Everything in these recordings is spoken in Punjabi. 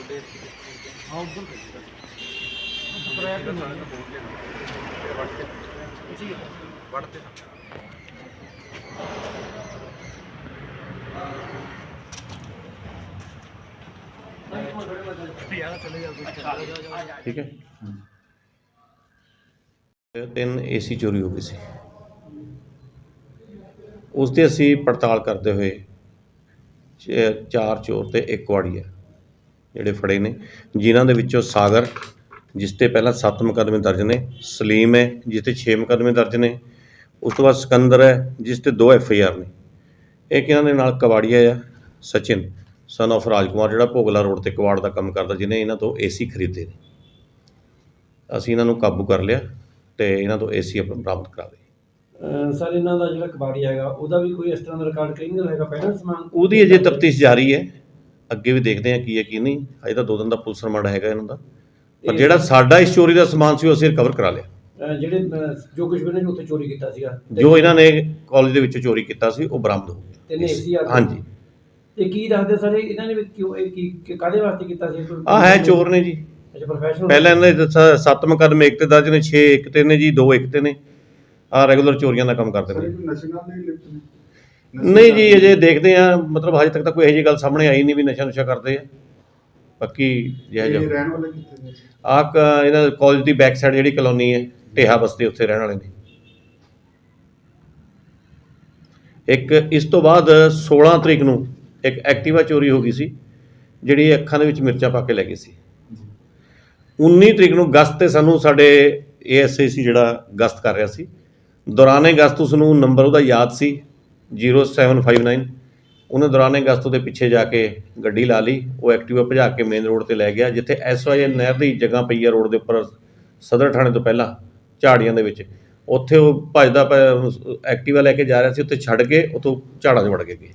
ਤੁਹਾਡੇ ਹਾਂ ਉਧਰ ਭੇਜੀਦਾ ਵੜਤੇ ਠੀਕ ਹੈ। ਤਿੰਨ ਏਸੀ ਚੋਰੀ ਹੋ ਗਈ ਸੀ। ਉਸ ਤੇ ਅਸੀਂ ਪੜਤਾਲ ਕਰਦੇ ਹੋਏ ਚਾਰ ਚੋਰ ਤੇ ਇੱਕ ਵਾੜੀਆ ਜਿਹੜੇ ਫੜੇ ਨੇ ਜਿਨ੍ਹਾਂ ਦੇ ਵਿੱਚੋਂ ਸਾਗਰ ਜਿਸ ਤੇ ਪਹਿਲਾਂ 7 ਮੁਕੱਦਮੇ ਦਰਜ ਨੇ ਸਲੀਮ ਹੈ ਜਿਸ ਤੇ 6 ਮੁਕੱਦਮੇ ਦਰਜ ਨੇ ਉਸ ਤੋਂ ਬਾਅਦ ਸਿਕੰਦਰ ਹੈ ਜਿਸ ਤੇ 2 ਐਫ ਆਈ ਆਰ ਨੇ। ਇੱਕ ਇਹਨਾਂ ਦੇ ਨਾਲ? ਕਵਾੜੀਆ ਆ ਸਚਿਨ ਸਨ of ਰਾਜਕੁਮਾਰ ਜਿਹੜਾ ਭੋਗਲਾ ਰੋਡ ਤੇ ਕਵਾੜ ਦਾ ਕੰਮ ਕਰਦਾ ਜਿਹਨੇ ਇਹਨਾਂ ਤੋਂ ਏਸੀ ਖਰੀਦੇ ਨੇ। ਅਸੀਂ ਇਹਨਾਂ ਨੂੰ ਕਾਬੂ ਕਰ ਲਿਆ ਤੇ ਇਹਨਾਂ ਤੋਂ ਏਸੀ ਆਪਣਾ ਬਰਾਮਦ ਕਰਾ ਲਏ। ਸਰ ਇਹਨਾਂ ਦਾ ਜਿਹੜਾ ਕਬਾੜੀ ਹੈਗਾ ਉਹਦਾ ਵੀ ਕੋਈ ਇਸ ਤਰ੍ਹਾਂ ਦਾ ਰਿਕਾਰਡ ਕਲੀਨਰ ਹੈਗਾ ਪਹਿਲਾਂ ਸਮਾਨ ਉਹਦੀ ਅਜੇ ਤਫਤੀਸ਼ ਜਾਰੀ ਹੈ। ਅੱਗੇ ਵੀ ਦੇਖਦੇ ਹਾਂ ਕੀ ਹੈ ਕੀ ਨਹੀਂ। ਅਜੇ ਤਾਂ ਦੋ ਦਿਨ ਦਾ ਪੁਲਿਸ ਰਿਮਾਂਡ ਹੈਗਾ ਇਹਨਾਂ ਦਾ। ਪਰ ਜਿਹੜਾ ਸਾਡਾ ਇਸ ਚੋਰੀ ਦਾ ਸਮਾਨ ਸੀ ਉਹ ਅਸੀਂ ਰਿਕਵਰ ਕਰਾ ਲਿਆ। ਅਹ ਜਿਹੜੇ ਅਹ ਜੋ ਕੁਝ ਵੀ ਇਹਨੇ ਉੱਥੇ ਚੋਰੀ ਕੀਤਾ ਸੀਗਾ। ਤੇ- ਜੋ ਇਹਨਾਂ ਨੇ ਕਾਲਜ ਦੇ ਵਿੱਚੋਂ ਚੋਰੀ ਕੀਤਾ ਸੀ ਉਹ ਬਰਾਮਦ ਹੋ ਆ ਗਿਆ। ਹਾਂਜੀ। ਤੇ ਕੀ ਦੱਸਦੇ ਸਰ? ਇਹ- ਇਹਨਾਂ ਨੇ ਵੀ ਕਿਉਂ ਇਹ ਕੀ ਕਿ ਕਾਦੇ ਵਾਸਤੇ ਕੀਤਾ ਸੀ? ਆ ਹੈ ਚੋਰ ਨੇ ਜੀ। ਅੱਛਾ ਪ੍ਰੋਫੈਸ਼ਨਲ ਪਹਿਲਾਂ ਇਹਨਾਂ ਦੇ ਦੱਸਿਆ ਸੱਤ ਮੁਕੱਦਮੇ ਇੱਕ ਤੇ ਦਰਜ ਨੇ 6 ਇੱਕ ਤੇ ਨੇ ਜੀ ਦੋ ਇੱਕ ਤੇ ਨੇ। ਆ ਰੈਗੂਲਰ ਚੋਰੀਆਂ ਦਾ ਕੰਮ ਕਰਦੇ ਨੇ। ਨਸ਼ੇ ਨਾਲ ਨਹੀਂ ਲਿਪਤ ਨੇ। ਨਹੀਂ ਜੀ ਅਜੇ ਦੇਖਦੇ ਆ ਮਤਲਬ ਹਜੇ ਤੱਕ ਤਾਂ ਕੋਈ ਇਹੋ ਜਿਹੀ ਗੱਲ ਸਾਹਮਣੇ ਆਈ ਨਹੀਂ ਵੀ ਨਸ਼ਾ ਨੁਸ਼ਾ ਕਰਦੇ ਆ। ਬਾਕੀ ਜਿਹੜਾ ਇਹ ਜਿਹਾ ਰਹਿਣ ਵਾਲੇ ਕਿੱਥੇ ਨੇ? ਆ ਇਹਨਾਂ ਕਾਲਜ ਦੀ ਬੈਕ ਸਾਈਡ ਜਿਹੜੀ ਕਲੋਨੀ ਹੈ ਢੇਹਾ ਬਸਤੀ ਉੱਥੇ ਰਹਿਣ ਵਾਲੇ ਨੇ। ਇੱਕ ਇਸ ਤੋਂ ਬਾਅਦ 16 ਤਰੀਕ ਨੂੰ ਇੱਕ ਐਕਟਿਵਾ ਚੋਰੀ ਹੋ ਗਈ ਸੀ ਜਿਹੜੀ ਅੱਖਾਂ ਦੇ ਵਿੱਚ ਮਿਰਚਾਂ ਪਾ ਕੇ ਲੈ ਗਈ ਸੀ। 19 ਤਰੀਕ ਨੂੰ ਗਸਤ ਤੇ ਸਾਨੂੰ ਸਾਡੇ ਏਐਸਏ ਸੀ ਜਿਹੜਾ ਗਸਤ ਕਰ ਰਿਹਾ ਸੀ। ਦੌਰਾਨੇ ਗਸਤ ਉਸ ਨੂੰ ਨੰਬਰ ਉਹਦਾ ਯਾਦ ਸੀ। 0759 ਉਹਨੇ ਦੌਰਾਨੇ ਗਸਤ ਉਹਦੇ ਪਿੱਛੇ ਜਾ ਕੇ ਗੱਡੀ ਲਾ ਲਈ। ਉਹ ਐਕਟਿਵਾ ਭਜਾ ਕੇ ਮੇਨ ਰੋਡ ਤੇ ਲੈ ਗਿਆ ਜਿੱਥੇ ਐਸਵਾਈਐਨ ਨਹਿਰ ਦੀ ਜਗ੍ਹਾ ਪਈ ਆ ਰੋਡ ਦੇ ਉੱਪਰ ਸਦਰ ਥਾਣੇ ਤੋਂ ਪਹਿਲਾਂ ਝਾੜੀਆਂ ਦੇ ਵਿੱਚ। ਉੱਥੇ ਉਹ ਭਜਦਾ ਐਕਟਿਵਾ ਲੈ ਕੇ ਜਾ ਰਿਹਾ ਸੀ ਉੱਥੇ ਛੱਡ ਕੇ ਉਤੋਂ ਝਾੜਾਂ 'ਚ ਵੜ ਕੇ ਗਏ।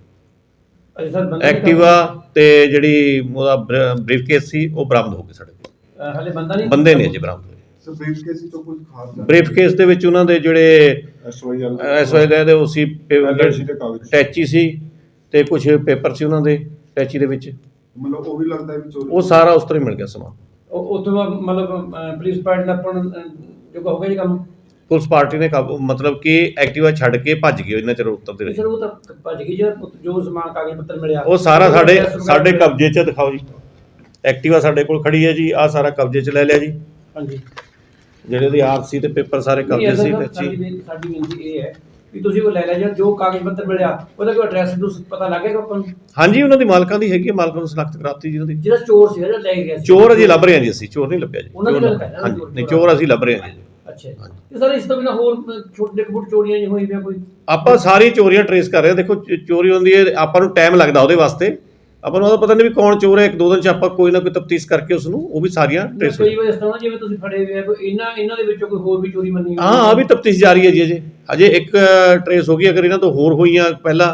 ਐਕਟਿਵਾ ਤੇ ਜਿਹੜੀ ਉਹਦਾ ਬਰੀਫਕੇਸ ਸੀ ਉਹ ਬਰਾਮਦ ਹੋ ਗਏ ਸਾਡੇ ਕੋਲ। ਅਹ ਹਲੇ ਬੰਦਾ ਨਹੀਂ ਬੰਦੇ ਨੇ ਜੀ ਬਰਾਮਦ ਹੋਏ। ਸਰ ਬਰੀਫ ਕੇਸ ਤੋਂ ਕੁਝ ਖਾਸ ਬਰੀਫਕੇਸ ਦੇ ਵਿੱਚ ਉਹਨਾਂ ਦੇ ਜਿਹੜੇ ਐਸਵਾਈਐਲ ਐਸਵਾਈ ਦੇ ਉਹ ਸੀ LIC ਦੇ ਕਾਗਜ਼। ਟੈਚੀ ਸੀ ਤੇ ਕੁਝ ਪੇਪਰ ਸੀ ਉਹਨਾਂ ਦੇ ਟੈਚੀ ਦੇ ਵਿੱਚ। ਮਤਲਬ ਉਹ ਵੀ ਲੱਗਦਾ ਹੈ ਵੀ ਚੋਰੀ ਉਹ ਸਾਰਾ ਉਸ ਤਰ੍ਹਾਂ ਹੀ ਮਿਲ ਗਿਆ ਸਮਾਨ। ਉਹ ਬਾਅਦ ਮਤਲਬ ਅਹ, ਪੁਲਿਸ ਪਾਰਟੀ ਦਾ ਆਪਾਂ ਨੂੰ, ਅਹ, ਜੋ ਹੋ ਗਿਆ ਜੀ ਕੰਮ? ਪੁਲਿਸ ਪਾਰਟੀ ਨੇ ਕਾਬੂ ਮਤਲਬ ਕਿ ਐਕਟਿਵਾ ਛੱਡ ਕੇ ਭੱਜ ਗਏ ਇਹਨਾਂ ਚਿਰ ਉਤਰਦੇ ਸਰ ਰਹੇ ਉਹ ਤਾਂ ਭੱਜ ਗਈ ਪੁੱਤ- ਜੋ ਸਮਾਨ ਕਾਗਜ਼ ਪੱਤਰ ਮਿਲਿਆ? ਉਹ ਸਾਰਾ ਸਾਡੇ ਸਾਡੇ ਕਬਜ਼ੇ 'ਚ ਦਿਖਾਓ ਜੀ। ਐਕਟਿਵਾ ਸਾਡੇ ਕੋਲ ਖੜੀ ਹੈ ਜੀ ਆ ਸਾਰਾ ਕਬਜ਼ੇ 'ਚ ਲੈ ਲਿਆ ਜੀ। ਹਾਂਜੀ। ਜਿਹੜੇ ਉਹਦੀ ਆਰਸੀ ਤੇ ਪੇਪਰ ਸਾਰੇ ਅਸਲ ਸੀ ਸਾਡੀ ਟੈਚੀ ਬੇਨ- ਸਾਡੀ ਬੇਨਤੀ ਇਹ ਹੈ ਕਿ ਤੁਸੀਂ ਉਹ ਲੈ ਲਿਆ ਜਿਹੜਾ ਜੋ ਕਾਗਜ਼ ਪੱਤਰ ਮਿਲਿਆ ਉਹਦਾ ਕੋਈ ਐਡਰੈਸ ਨੂੰ ਪਤਾ ਲੱਗ ਗਿਆ ਆਪਾਂ ਨੂੰ। ਹਾਂਜੀ ਉਹਨਾਂ ਦੀ ਮਾਲਕਾਂ ਦੀ ਹੈਗੀ ਹੈ ਮਾਲਕਾਂ ਨੂੰ ਸਨਾਖਤ ਕਰਾਤੀ ਜੀ ਉਹਦੀ ਜਿਹੜਾ ਚੋਰ ਸੀ ਜਿਹੜਾ ਲੈ ਗਿਆ ਸੀ। ਚੋਰ ਅਜੇ ਲੱਭ ਰਹੇ ਹਾਂ ਜੀ ਅਸੀਂ ਚੋਰ ਨਹੀਂ ਲੱਭਿਆ ਜੀ। ਉਹਨਾਂ ਦੀ ਚੋਰ ਗੱਲ ਕਰ ਰਹੇ ਹਾਂ, ਹਾਂਜੀ ਨਹੀਂ ਚੋਰ ਅਸੀਂ ਲੱਭ ਰਹੇ ਹਾਂ ਜੀ। ਅੱਛਾ। ਜੀ। ਤੇ ਸਰ ਇਸ ਤੋਂ ਬਿਨਾਂ ਹੋਰ ਛੋਟੇ ਫੁੱਟ ਚੋਰੀਆਂ ਨਹੀਂ ਹੋਈ ਪਿਆ ਕੋਈ? ਆਪਾਂ ਸਾਰੀ ਚੋਰੀਆਂ ਟਰੇਸ ਕਰ ਰਹੇ ਹਾਂ ਦੇਖੋ ਚ- ਚੋਰੀ ਹੁੰਦੀ ਹੈ ਆਪਾਂ ਨੂੰ ਟਾਈਮ ਲੱਗਦਾ ਉਹਦੇ ਵਾਸਤੇ। ਆਪਾਂ ਨੂੰ ਉਹਦਾ ਪਤਾ ਨਹੀਂ ਵੀ ਕੌਣ ਚੋਰ ਹੈ ਇੱਕ ਦੋ ਦਿਨ ਚ ਆਪਾਂ ਕੋਈ ਨਾ ਕੋਈ ਤਫਤੀਸ਼ ਕਰਕੇ ਉਸ ਨੂੰ ਉਹ ਵੀ ਸਾਰੀਆਂ ਟਰੇਸ ਕਈ ਵਾਰ ਇਸ ਤਰ੍ਹਾਂ ਜਿਵੇਂ ਤੁਸੀਂ ਫੜੇ ਹੋਏ ਆ ਕੋਈ ਇਹਨਾਂ ਇਹਨਾਂ ਦੇ ਵਿੱਚੋਂ ਕੋਈ ਹੋਰ ਵੀ ਚੋਰੀ ਮੰਨੀ ਹਾਂ ਆ ਵੀ ਤਫਤੀਸ਼ ਜਾਰੀ ਹੈ ਜੀ ਅਜੇ। ਅਜੇ ਇੱਕ ਟਰੇਸ ਹੋ ਗਈ ਅਗਰ ਇਹਨਾਂ ਤੋਂ ਹੋਰ ਹੋਈਆਂ ਪਹਿਲਾਂ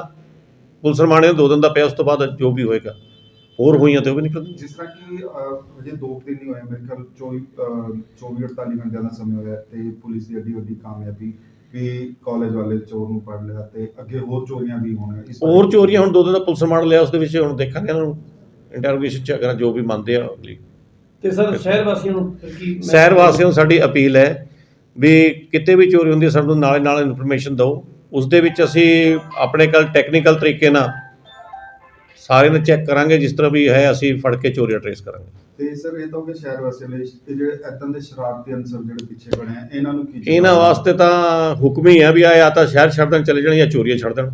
ਪੁਲਿਸ ਰਮਾਣੇ ਨੂੰ ਦੋ ਦਿਨ ਦਾ ਪਿਆ ਉਸ ਤੋਂ ਬਾਅਦ ਜੋ ਵੀ ਹੋਏਗਾ। ਹੋਰ ਹੋਈਆਂ ਤੇ ਉਹ ਵੀ ਨਿਕਲ ਜਿਸ ਤਰ੍ਹਾਂ ਕਿ ਅਜੇ ਦੋ ਕੁ ਦਿਨ ਨਹੀਂ ਹੋਏ ਮੇਰੇ ਖਿਆਲ 24 ਅਹ, 24 48 ਘੰਟਿਆਂ ਦਾ ਸਮਾਂ ਹੋਇਆ ਤੇ ਪੁਲਿਸ ਦੀ ਏਡੀ ਵੱਡੀ ਕਾਮਯਾਬੀ ਵੀ ਕਾਲਜ ਵਾਲੇ ਚੋਰ ਨੂੰ ਫੜ ਲਿਆ ਤੇ ਅੱਗੇ ਹੋਰ ਚੋਰੀਆਂ ਵੀ ਹੋਣੀਆਂ ਇਸ ਬਾਰੇ- ਹੋਰ ਚੋਰੀਆਂ ਹੁਣ ਦੋ ਦਿਨ ਦਾ ਪੁਲਿਸ ਰਿਮਾਂਡ ਲਿਆ ਉਸ ਦੇ ਵਿੱਚ ਹੁਣ ਦੇਖਾਂਗੇ ਇਹਨਾਂ ਨੂੰ ਇੰਟਰੋਗੇਸ਼ਨ ਚ ਅਗਰ ਜੋ ਵੀ ਮੰਨਦੇ ਆ ਅਗਲੀ। ਤੇ ਸਰ ਸ਼ਹਿਰ ਵਾਸੀਆਂ ਨੂੰ ਫਿਰ ਕੀ ਸ਼ਹਿਰ ਵਾਸੀਆਂ ਨੂੰ ਸਾਡੀ ਅਪੀਲ ਹੈ ਵੀ ਕਿਤੇ ਵੀ ਚੋਰੀ ਹੁੰਦੀ ਹੈ ਸਾਨੂੰ ਨਾਲੇ ਨਾਲ ਇਨਫੋਰਮੇਸ਼ਨ ਦਿਓ। ਉਸ ਦੇ ਵਿੱਚ ਅਸੀਂ ਆਪਣੇ ਕੱਲ ਟੈਕਨੀਕਲ ਤਰੀਕੇ ਨਾਲ ਸਾਰੇ ਨੂੰ ਚੈੱਕ ਕਰਾਂਗੇ ਜਿਸ ਤਰ੍ਹਾਂ ਵੀ ਹੈ ਅਸੀਂ ਫੜ ਕੇ ਚੋਰੀਆਂ ਟਰੇਸ ਕਰਾਂਗੇ। ਤੇ ਸਰ, ਇਹ ਤਾਂ ਹੋ ਗਿਆ ਸ਼ਹਿਰ ਵਾਸੀਆਂ ਲਈ ਤੇ ਜਿਹੜੇ ਇਦਾਂ ਦੇ ਸ਼ਰਾਰਤੀ ਅਨਸਰ ਜਿਹੜੇ ਪਿੱਛੇ ਬਣੇ ਆ, ਇਹਨਾਂ ਨੂੰ ਕੀ ਇਹਨਾਂ ਵਾਸਤੇ ਤਾਂ ਹੁਕਮ ਹੀ ਹੈ ਵੀ ਆ ਜਾਂ ਤਾਂ ਸ਼ਹਿਰ ਛੱਡ ਦੇਣ, ਚਲੇ ਜਾਣ ਜਾਂ ਚੋਰੀਆਂ ਛੱਡ ਦੇਣ।